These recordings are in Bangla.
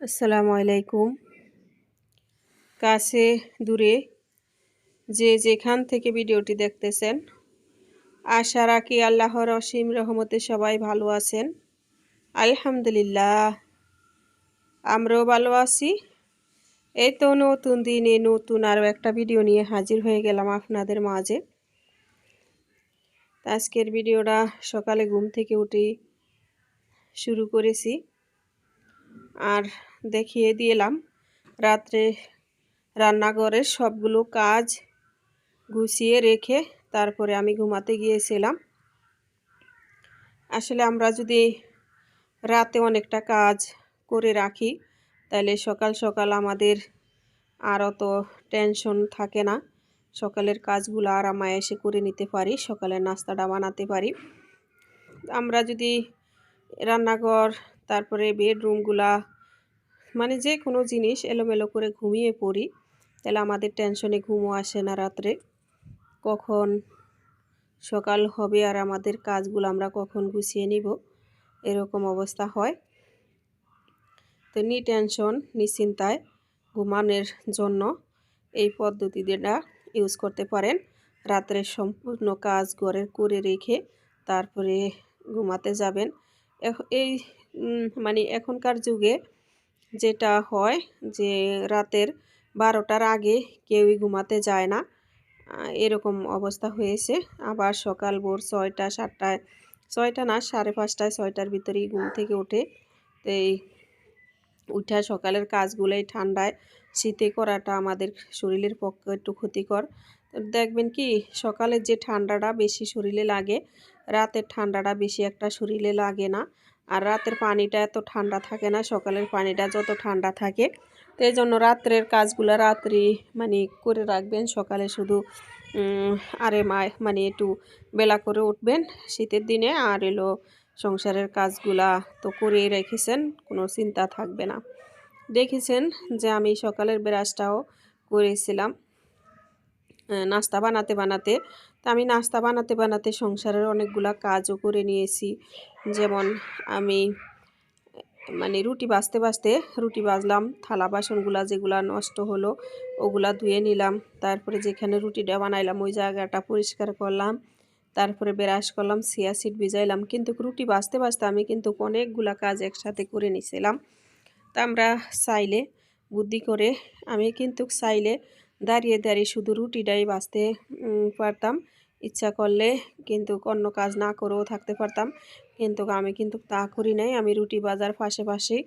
আসসালামু আলাইকুম। কাছে দূরে যে যেখান থেকে ভিডিওটি দেখতেছেন, আশা রাখি আল্লাহর অসীম রহমতে সবাই ভালো আছেন। আলহামদুলিল্লাহ, আমরাও ভালো আছি। এই তো নতুন দিনে নতুন আরও একটা ভিডিও নিয়ে হাজির হয়ে গেলাম আপনাদের মাঝে। আজকের ভিডিওটা সকালে ঘুম থেকে উঠে শুরু করেছি। আর দেখিয়ে দিলাম রাত্রে রান্নাঘরের সবগুলো কাজ গুছিয়ে রেখে তারপরে আমি ঘুমাতে গিয়েছিলাম। আসলে আমরা যদি রাতে অনেকটা কাজ করে রাখি, তাহলে সকাল সকাল আমাদের আর অত টেনশন থাকে না। সকালের কাজগুলো আরামায় করে নিতে পারি, সকালের নাস্তাটা বানাতে পারি। আমরা যদি রান্নাঘর তারপরে বেডরুমগুলা মানে যে কোনো জিনিস এলোমেলো করে ঘুমিয়ে পড়ি। তাহলে আমাদের টেনশনে ঘুমও আসে না রাত্রে। কখন সকাল হবে আর আমাদের কাজগুলো আমরা কখন গুছিয়ে নিব, এরকম অবস্থা হয়। তো নি টেনশন নিশ্চিন্তায় ঘুমানোর জন্য এই পদ্ধতিটা ইউজ করতে পারেন। রাত্রে সম্পূর্ণ কাজ ঘরের করে রেখে তারপরে ঘুমাতে যাবেন। এই মানে এখনকার যুগে যেটা হয় যে রাতের বারোটার আগে কেউই ঘুমাতে যায় না। এরকম অবস্থা হয়েছে। আবার সকাল ভোর ছয়টা, সাতটায়, ছয়টা না, সাড়ে পাঁচটায় ছয়টার ভিতরেই ঘুম থেকে ওঠে। তো এই উঠা সকালের কাজগুলোই ঠান্ডায় শীতে করাটা আমাদের শরীরের পক্ষে একটু ক্ষতিকর। দেখবেন কি, সকালের যে ঠান্ডাটা বেশি শরীরে লাগে রাতের ঠান্ডাটা বেশি একটা শরীরে লাগে না। আর রাতের পানিটা এত ঠান্ডা থাকে না, সকালের পানিটা যত ঠান্ডা থাকে। তো এই জন্য রাত্রের কাজগুলো রাত্রি মানে করে রাখবেন। সকালে শুধু আরে মায় মানে একটু বেলা করে উঠবেন শীতের দিনে। আর এলো সংসারের কাজগুলা তো করেই রেখেছেন, কোনো চিন্তা থাকবে না। দেখেছেন যে আমি সকালের ব্রাশটাও করেছিলাম। নাস্তা বানাতে বানাতে। তা আমি নাস্তা বানাতে বানাতে সংসারের অনেকগুলা কাজও করে নিয়েছি। যেমন আমি মানে রুটি বাজতে বাজতে রুটি বাজলাম, থালা বাসনগুলা যেগুলা নষ্ট হলো ওগুলা ধুয়ে নিলাম। তারপরে যেখানে রুটিটা বানাইলাম ওই জায়গাটা পরিষ্কার করলাম। তারপরে ব্রাশ করলাম, সিয়া সিট ভিজাইলাম। কিন্তু রুটি বাজতে বাজতে আমি কিন্তু অনেকগুলা কাজ একসাথে করে নিছিলাম। তা আমরা চাইলে বুদ্ধি করে, আমি কিন্তু চাইলে দাঁড়িয়ে দাঁড়িয়ে শুধু রুটিটাই বাঁচতে পারতাম। ইচ্ছা করলে কিন্তু অন্য কাজ না করেও থাকতে পারতাম। কিন্তু আমি কিন্তু তা করি নাই। আমি রুটি বাজার পাশে পাশেই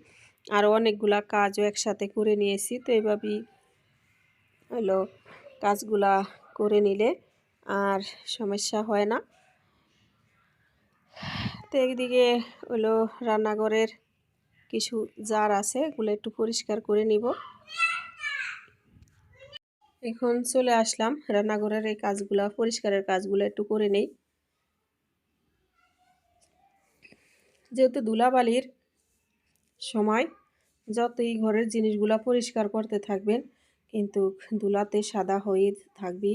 আরও অনেকগুলা কাজও একসাথে করে নিয়েছি। তো এইভাবেই হলো কাজগুলা করে নিলে আর সমস্যা হয় না। তো একদিকে হলো রান্নাঘরের কিছু জার আছে এগুলো একটু পরিষ্কার করে নিব। এখন চলে আসলাম। রান্নাঘরের এই কাজগুলো, পরিষ্কারের কাজগুলো একটু করে নেই। যেহেতু ধুলাবালির সময়, যতই ঘরের জিনিসগুলো পরিষ্কার করতে থাকবেন, কিন্তু ধুলাতে সাদা হয়ে থাকবি।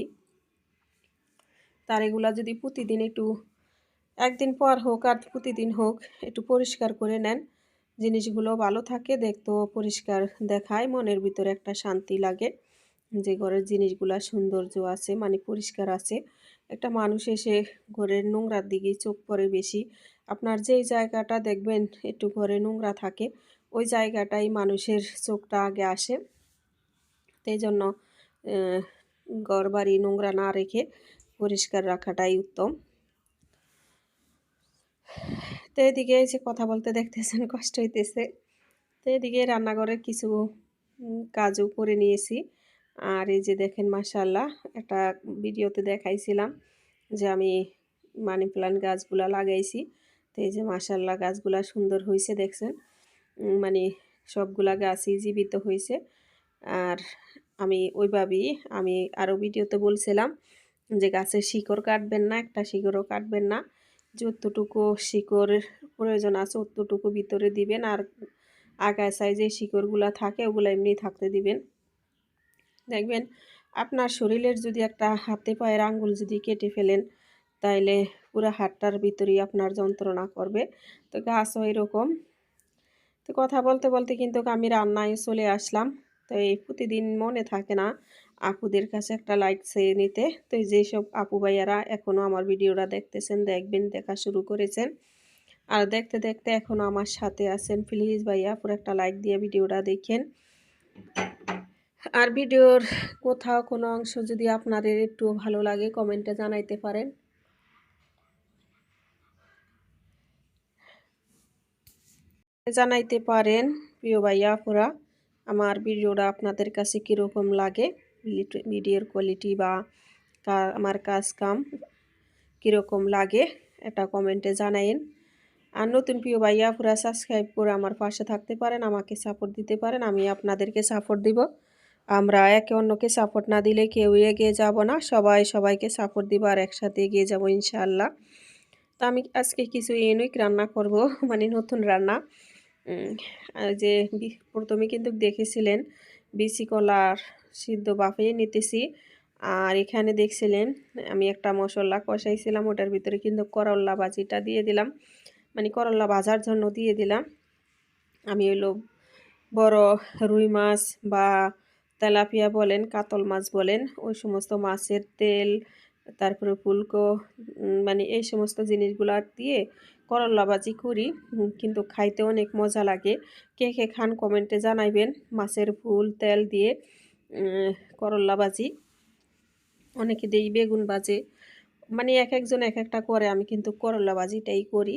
তার এগুলা যদি প্রতিদিন একটু, একদিন পর হোক আর প্রতিদিন হোক, একটু পরিষ্কার করে নেন। জিনিসগুলো ভালো থাকে, দেখতেও পরিষ্কার দেখায়, মনের ভিতরে একটা শান্তি লাগে। যে ঘরের জিনিসগুলা, সৌন্দর্য আছে মানে পরিষ্কার আছে, একটা মানুষ এসে ঘরের নোংরার দিকে চোখ পড়ে বেশি। আপনার যেই জায়গাটা দেখবেন একটু ঘরে নোংরা থাকে, ওই জায়গাটাই মানুষের চোখটা আগে আসে। সেই জন্য ঘর বাড়ি নোংরা না রেখে পরিষ্কার রাখাটাই উত্তম। তো এদিকে যে কথা বলতে দেখতেছেন, কষ্ট হইতেছে। তো এদিকে রান্নাঘরের কিছু কাজও করে নিয়েছি। আর এই যে দেখেন মাসাল্লাহ একটা ভিডিওতে দেখাইছিলাম যে আমি মানি প্লান্ট গাছগুলা লাগাইছি। তো এই যে মাসাল্লাহ গাছগুলা সুন্দর হয়েছে দেখছেন? মানে সবগুলা গাছই জীবিত হয়েছে আর আমি ওইভাবেই, আমি আরও ভিডিওতে বলছিলাম যে গাছের শিকড় কাটবেন না, একটা শিকড়ও কাটবেন না। যতটুকু শিকড়ের প্রয়োজন আছে, অতটুকু ভিতরে দিবেন। আর আগায় সাইজে শিকড়গুলো থাকে, ওগুলো এমনি থাকতে দিবেন। দেখবেন আপনার শরীরের যদি একটা হাতে পায়ের আঙ্গুল যদি কেটে ফেলেন, তাইলে পুরো হাতটার ভিতরেই আপনার যন্ত্রণা করবে। তো গাছও এরকম তো কথা বলতে বলতে কিন্তু আমি রান্নায় চলে আসলাম। তো এই প্রতিদিন মনে থাকে না, আপুদের কাছে একটা লাইক চেয়ে নিতে। তো যেসব আপু ভাইয়ারা এখনও আমার ভিডিওটা দেখতেছেন, দেখবেন, দেখা শুরু করেছেন। আর দেখতে দেখতে এখনও আমার সাথে আছেন। প্লিজ ভাইয়া, পুরো একটা লাইক দিয়ে ভিডিওটা দেখেন। আর ভিডিওর কোথাও কোনো অংশ যদি আপনাদের একটু ভালো লাগে, কমেন্টে জানাইতে পারেন। জানাইতে পারেন, প্রিয় ভাইয়া পুরা আমার ভিডিওটা আপনাদের কাছে কীরকম লাগে ভিডিওর কোয়ালিটি বা আমার কাজ কাম কীরকম লাগে, এটা কমেন্টে জানাইন। আর নতুন প্রিয় ভাইয়া পুরা সাবস্ক্রাইব করে আমার পাশে থাকতে পারেন, আমাকে সাপোর্ট দিতে পারেন, আমি আপনাদেরকে সাপোর্ট দিব। আমরা একে অন্যকে সাপোর্ট না দিলে কেউ এগিয়ে যাব না। সবাই সবাইকে সাপোর্ট দিব আর একসাথে এগিয়ে যাব ইনশাল্লাহ তো আমি আজকে কিছু ইউনিক রান্না করব মানে নতুন রান্না। যে প্রথমে কিন্তু দেখেছিলেন বিসি কলার সিদ্ধ বাফিয়ে নিতেছি। আর এখানে দেখছিলেন, আমি একটা মশলা কষাইছিলাম, ওটার ভিতরে কিন্তু করল্লা বাজিটা দিয়ে দিলাম। মানে করল্লা ভাজার জন্য দিয়ে দিলাম। আমি হইল বড় রুই মাছ বা তেলাপিয়া বলেন, কাতল মাছ বলেন, ওই সমস্ত মাছের তেল, তারপরে ফুলকো মানে এই সমস্ত জিনিসগুলো দিয়ে করল্লা ভাজি করি। কিন্তু খাইতে অনেক মজা লাগে। কে কে খান কমেন্টে জানাইবেন মাছের ফুল, তেল দিয়ে করল্লা ভাজি। অনেকে দেই বেগুন বাজে মানে এক একজন এক একটা করে, আমি কিন্তু করল্লা ভাজিটাই করি।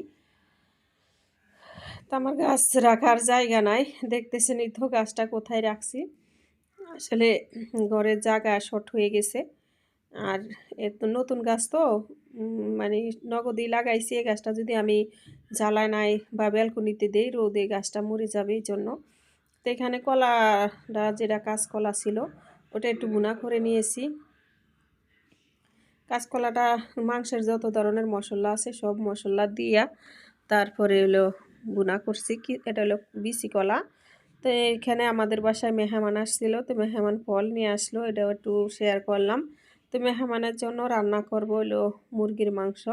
তো আমার গাছ রাখার জায়গা নাই। দেখতেছেন তো গাছটা কোথায় রাখছি। আসলে ঘরের জায়গা শর্ট হয়ে গেছে। আর এর তো নতুন গাছ তো মানে নগদি লাগাইছি এই গাছটা। যদি আমি জ্বালায় নাই বা ব্যালকনিতে দিই, রোদে গাছটা মরে যাবে এই জন্য। তো এখানে কলাটা যেটা কাঁচকলা ছিল, ওটা একটু বুনা করে নিয়েছি। কাঁচকলাটা মাংসের যত ধরনের মশলা আছে, সব মশলা দিয়া তারপরে হলো বুনা করছি। কি, এটা হলো বিসি কলা। তো এখানে আমাদের বাসায় মেহমান আসছিল, তো মেহমান ফল নিয়ে আসলো, এটাও একটু শেয়ার করলাম। তো মেহমানের জন্য রান্না করব হলো মুরগির মাংস।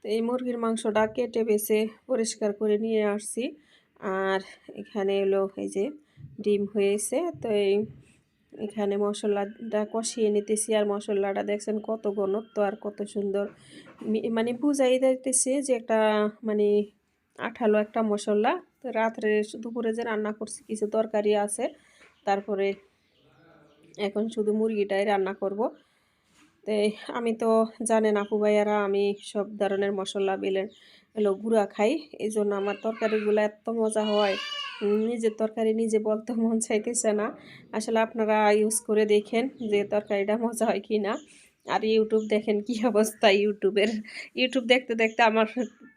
তো এই মুরগির মাংসটা কেটে বেছে পরিষ্কার করে নিয়ে আসছি। আর এখানে হলো এই যে ডিম হয়েছে, তো এই এখানে মশলাটা কষিয়ে নিতেছি। আর মশলাটা দেখছেন কত ঘনত্ব আর কত সুন্দর। মানে বুঝাই দিতেছে যে একটা মানে আঠালো একটা মশলা। তো রাত্রে দুপুরে যে রান্না করছি, কিছু তরকারি আছে। তারপরে এখন শুধু মুরগিটাই রান্না করব। তো আমি তো জানেন আপু ভাইয়ারা, আমি সব ধরনের মশলা, বেলের এলো গুঁড়া খাই। এই জন্য আমার তরকারিগুলো এত মজা হয়। নিজের তরকারি নিজে বলতে মন চাইতেছে না। আসলে আপনারা ইউজ করে দেখেন যে তরকারিটা মজা হয় কি না আর ইউটিউব দেখেন কি অবস্থা ইউটিউবের ইউটিউব দেখতে দেখতে আমার